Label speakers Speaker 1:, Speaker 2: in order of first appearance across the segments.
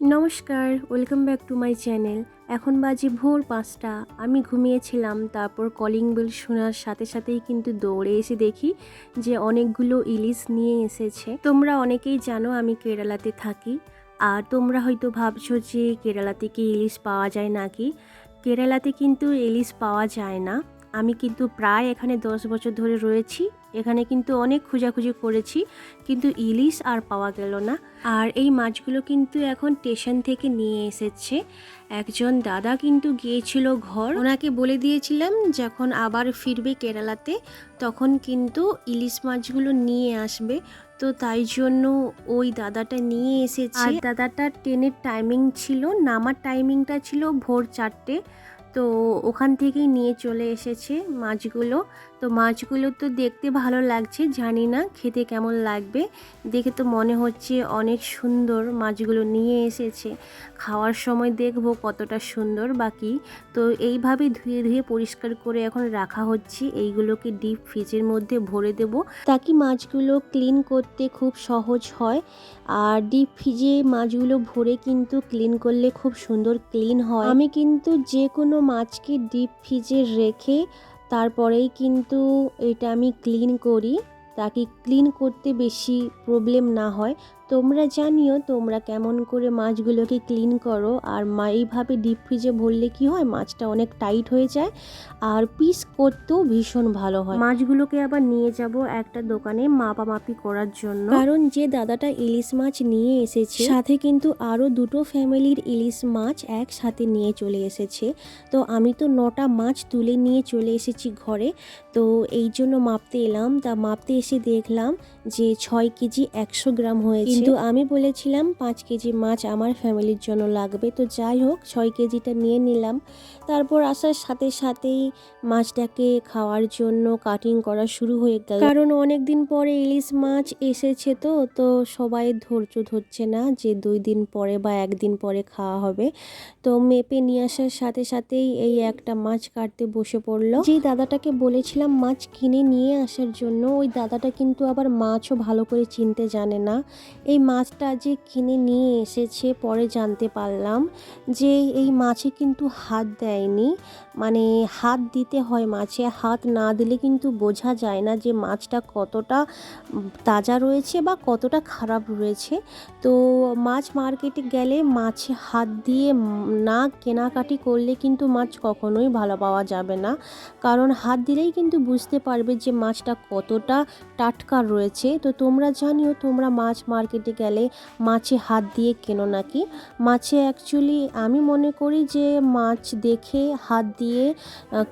Speaker 1: নমস্কার, welcome back to my channel. এখন বাজে ভোর পাঁচটা। আমি ঘুমিয়েছিলাম, তারপর কলিং বেল শোনার সাথে সাথেই কিন্তু দৌড়ে এসে দেখি যে অনেকগুলো ইলিশ নিয়ে এসেছে। তোমরা অনেকেই জানো আমি কেরালাতে থাকি। আর তোমরা হয়তো ভাবছ যে কেরালাতে কি ইলিশ পাওয়া যায় নাকি? কেরালাতে কিন্তু ইলিশ পাওয়া যায় না। আমি কিন্তু প্রায় এখানে দশ বছর ধরে রয়েছি। এখানে কিন্তু অনেক খোঁজাখুঁজি করেছি, কিন্তু ইলিশ আর পাওয়া গেল না। আর এই মাছগুলো কিন্তু এখন স্টেশন থেকে নিয়ে এসেছে। একজন দাদা কিন্তু গিয়েছিল ঘর। ওনাকে বলে দিয়েছিলাম, যখন আবার ফিরবে কেরালাতে, তখন কিন্তু ইলিশ মাছগুলো নিয়ে আসবে। তো তাই জন্য ওই দাদাটা নিয়ে এসেছে। আর দাদাটার ট্রেনের টাইমিং ছিল, নামার টাইমিংটা ছিল ভোর চারটে। তো ওখান থেকেই নিয়ে চলে এসেছে মাছগুলো। তো মাছগুলো তো দেখতে ভালো লাগছে, জানি না খেতে কেমন লাগবে। দেখে তো মনে হচ্ছে অনেক সুন্দর মাছগুলো নিয়ে এসেছে। খাওয়ার সময় দেখব কতটা সুন্দর বাকি। তো এইভাবে ধুয়ে ধুয়ে পরিষ্কার করে এখন রাখা হচ্ছে। এইগুলোকে ডিপ ফ্রিজের মধ্যে ভরে দেব। তাকে মাছগুলো ক্লিন করতে খুব সহজ হয়। আর ডিপ ফ্রিজে মাছগুলো ভরে কিন্তু ক্লিন করলে খুব সুন্দর ক্লিন হয়। আমি কিন্তু যে কোনো মাছকে ডিপ ফ্রিজে রেখে তারপরেই কিন্তু এটা আমি ক্লিন করি তাকে ক্লিন করতে বেশি প্রবলেম না হয়। তোমরা জানিও তোমরা কেমন করে মাছগুলোকে ক্লিন করো আর মা এইভাবে ডিপ ফ্রিজে ভরলে কি হয়? মাছটা অনেক টাইট হয়ে যায় আর পিস করতেও ভীষণ ভালো হয়। মাছগুলোকে আবার নিয়ে যাব একটা দোকানে মাপামাপি করার জন্য। কারণ যে দাদাটা ইলিশ মাছ নিয়ে এসেছে সাথে কিন্তু আরও দুটো ফ্যামিলির ইলিশ মাছ একসাথে নিয়ে চলে এসেছে। তো আমি তো নটা মাছ তুলে নিয়ে চলে এসেছি ঘরে তো এই জন্য মাপতে এলাম। তা মাপতে এসে দেখলাম যে ছয় কেজি একশো গ্রাম হয়েছে। কিন্তু আমি বলেছিলাম পাঁচ কেজি মাছ আমার ফ্যামিলির জন্য লাগবে। তো যাই হোক, ছয় কেজিটা নিয়ে নিলাম। তারপর আসার সাথে সাথেই মাছটাকে খাওয়ার জন্য কাটিং করা শুরু হয়ে গেল। কারণ অনেক দিন পরে ইলিশ মাছ এসেছে তো তো সবাই ধৈর্য ধরছে না যে দুই দিন পরে বা একদিন পরে খাওয়া হবে। তো মেপে নিয়ে আসার সাথে সাথেই এই একটা মাছ কাটতে বসে পড়ল। যেই দাদাটাকে বলেছিলাম মাছ কিনে নিয়ে আসার জন্য, ওই দাদাটা কিন্তু আবার মাছও ভালো করে চিনতে জানে না। এই মাছটা যে কিনে নিয়ে এসেছে, পরে জানতে পারলাম যে এই মাছে কিন্তু হাত দেয়নি। মানে হাত দিতে হয় মাছে, হাত না দিলে কিন্তু বোঝা যায় না যে মাছটা কতটা তাজা রয়েছে বা কতটা খারাপ রয়েছে। তো মাছ মার্কেটে গেলে মাছে হাত দিয়ে না কেনাকাটি করলে কিন্তু মাছ কখনোই ভালো পাওয়া যাবে না। কারণ হাত দিলেই কিন্তু বুঝতে পারবে যে মাছটা কতটা টাটকা রয়েছে। তো তোমরা জানিও, তোমরা মাছ মার্কেটে গেলে মাছে হাত দিয়ে কেনো নাকি? মাছে অ্যাকচুয়ালি আমি মনে করি যে মাছ দেখে হাত দিয়ে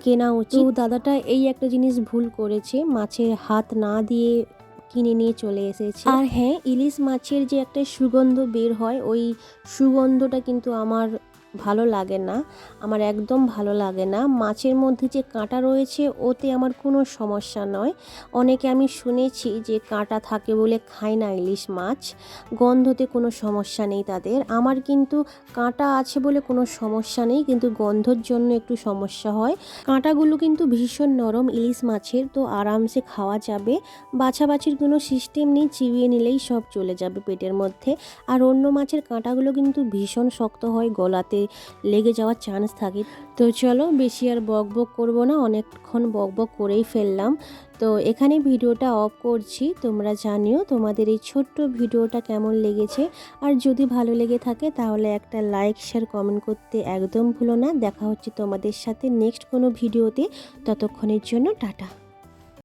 Speaker 1: কেনা উচিত। দাদাটা এই একটা জিনিস ভুল করেছে মাছের হাত না দিয়ে কিনে নিয়ে চলে এসেছে। আর হ্যাঁ ইলিশ মাছের যে একটা সুগন্ধ বের হয়, ওই সুগন্ধটা কিন্তু আমার ভালো লাগে না, আমার একদম ভালো লাগে না। মাছের মধ্যে যে কাঁটা রয়েছে, ওতে আমার কোনো সমস্যা নয়। অনেকে আমি শুনেছি যে কাঁটা থাকে বলে খায় না ইলিশ মাছ, গন্ধতে কোনো সমস্যা নেই তাদের। আমার কিন্তু কাঁটা আছে বলে কোনো সমস্যা নেই, কিন্তু গন্ধর জন্য একটু সমস্যা হয়। কাঁটাগুলো কিন্তু ভীষণ নরম ইলিশ মাছের, তো আরামসে খাওয়া যাবে। বাছাবাছির কোনো সিস্টেম নেই, চিবিয়ে নিলেই সব চলে যাবে পেটের মধ্যে। আর অন্য মাছের কাঁটাগুলো কিন্তু ভীষণ শক্ত হয় গলাতে লেগে যাওয়ার চান্স থাকে। তো চলো বেশি আর বক বক করব না, অনেকক্ষণ বক বক করেই ফেললাম। তো এখানে ভিডিওটা অফ করছি, তোমরা জানিও তোমাদের এই ছোট্ট ভিডিওটা কেমন লেগেছে। আর যদি ভালো লেগে থাকে তাহলে একটা লাইক শেয়ার কমেন্ট করতে একদম ভুলো না। দেখা হচ্ছে তোমাদের সাথে নেক্সট কোনো ভিডিওতে। ততক্ষণের জন্য টাটা।